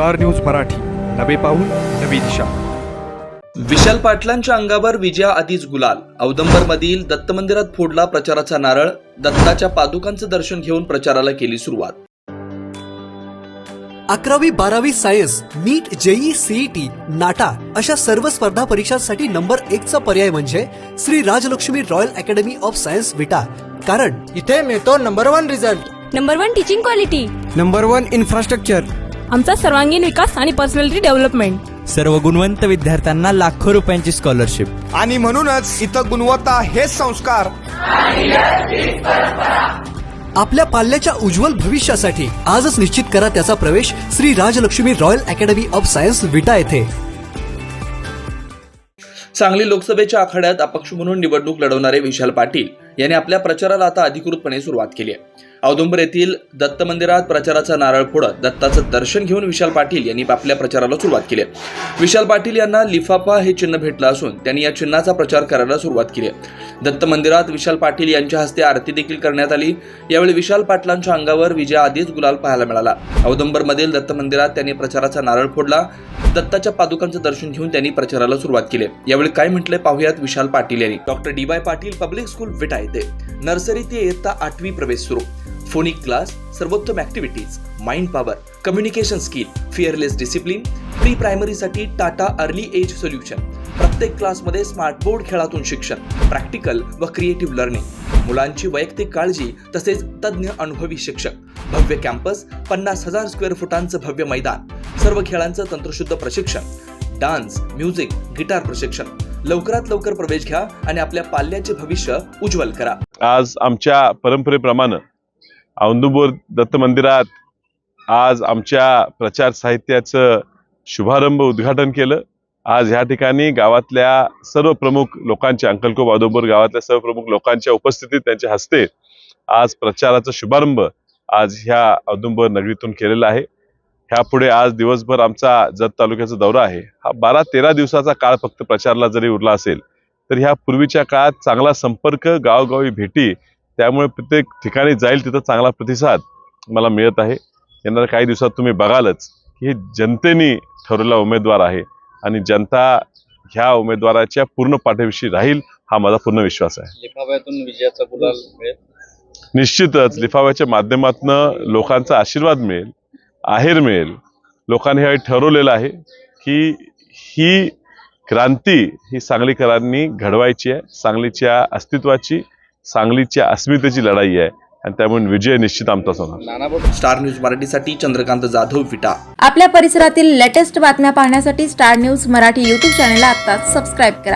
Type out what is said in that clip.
Star news Marathi. नवे पाऊल नवी दिशा. विशाल पाटलांच्या अंगावर विजया आधीच गुलाल. औदंबर मधील दत्त मंदिरात फोडला प्रचाराचा नारळ. दत्ताच्या पादुकांचं दर्शन घेऊन प्रचाराला केली सुरुवात. अकरावी बारावी science NEET JEE CET NATA अशा सर्व स्पर्धा परीक्षांसाठी नंबर एकचा पर्याय म्हणजे Shri Rajlakshmi royal academy of science Vita. कारण इथे मिळतो number one result. Number one teaching quality. Number one infrastructure. आमचा सर्वांगीण विकास आणि पर्सनॅलिटी डेव्हलपमेंट सर्व गुणवंत विद्यार्थ्यांना लाखो रुपयांची स्कॉलरशिप आणि म्हणूनच इथं गुणवत्ता हेच संस्कार. आपल्या पाल्याच्या उज्ज्वल भविष्यासाठी आजच निश्चित करा त्याचा प्रवेश Shri Rajlakshmi royal academy of science Vita येथे. सांगली लोकसभेच्या आखाड्यात अपक्ष म्हणून निवडणूक लढवणारे विशाल पाटील यांनी आपल्या प्रचाराला आता अधिकृतपणे सुरुवात केली आहे. औदुंबर येथील दत्त मंदिरात प्रचाराचा नारळ फोडत दत्ताचं दर्शन घेऊन विशाल पाटील यांनी आपल्या प्रचाराला सुरुवात केली विशाल पाटील यांना लिफाफा हे चिन्ह भेटलं असून त्यांनी या चिन्हाचा प्रचार करायला सुरुवात केली दत्त मंदिरात विशाल पाटील यांच्या हस्ते आरती देखील करण्यात आली. यावेळी विशाल पाटलांच्या अंगावर विजय आधीच गुलाल पाहायला मिळाला. औदुंबरमधील दत्त मंदिरात त्यांनी प्रचाराचा नारळ फोडला. दत्ताच्या पादुकांचं दर्शन घेऊन त्यांनी प्रचाराला सुरुवात केली यावेळी काय म्हटलंय पाहुयात विशाल पाटील यांनी. Doctor D Y Patil public school Vita येथे. नर्सरी ते इयत्ता आठवी प्रवेश सुरू. फोनिक क्लास सर्वोत्तम activities mind power communication skill fearless discipline pre प्रायमरीसाठी Tata early age solution प्रत्येक क्लासमध्ये स्मार्ट बोर्ड खेळातून शिक्षण प्रॅक्टिकल व क्रिएटिव्ह लर्निंग मुलांची वैयक्तिक काळजी तसेच तज्ज्ञ अनुभवी शिक्षक. भव्य कॅम्पस पन्नास हजार स्क्वेअर फुटांचं भव्य मैदान. सर्व खेळांचं तंत्रशुद्ध प्रशिक्षण. डान्स म्युझिक गिटार प्रशिक्षण. लवकरात लवकर प्रवेश घ्या आणि आपल्या पाल्याचे भविष्य उज्ज्वल करा. आज आमच्या परंपरेप्रमाणे औंदुबोर दत्त मंदिरात आज आमच्या प्रचार साहित्याचं शुभारंभ उद्घाटन केलं. आज ह्या ठिकाणी गावातल्या सर्व प्रमुख लोकांच्या अंकलकोप औदुंबर गावातल्या सर्व प्रमुख लोकांच्या उपस्थितीत त्यांच्या हस्ते आज प्रचाराचा शुभारंभ आज ह्या औदुंबर नगरीतून केलेला आहे. ह्यापुढे आज दिवसभर आमचा जत तालुक्याचा दौरा आहे. हा बारा तेरा दिवसाचा काळ फक्त प्रचाराला जरी उरला असेल तर ह्या पूर्वीच्या काळात चांगला संपर्क गावोगावी भेटी त्यामुळे प्रत्येक ठिकाणी जाईल तिथं चांगला प्रतिसाद मला मिळत आहे. येणाऱ्या काही दिवसात तुम्ही बघालच की हे जनतेने ठरवलेला उमेदवार आहे आणि जनता ह्या उमेदवाराच्या पूर्ण पाठीविषयी राहील हा माझा पूर्ण विश्वास आहे. लिफाव्यातून विजयाचा गुलाल मिळेल? निश्चितच लिफाव्याच्या माध्यमातून लोकांचा आशीर्वाद मिळेल आहेर मिळेल. लोकांनी हे ठरवलेलं आहे की ही क्रांती ही सांगलीकरांनी घडवायची आहे सांगलीच्या अस्तित्वाची सांगलीच्या अस्मितेची लढाई आहे आणि त्यामुळे विजय निश्चित आमचाच होणार. स्टार न्यूज मराठीसाठी चंद्रकांत जाधव विटा. आपल्या परिसरातील लेटेस्ट बातम्या पाहण्यासाठी स्टार न्यूज मराठी यूट्यूब चॅनलला आत्ताच सबस्क्राईब करा.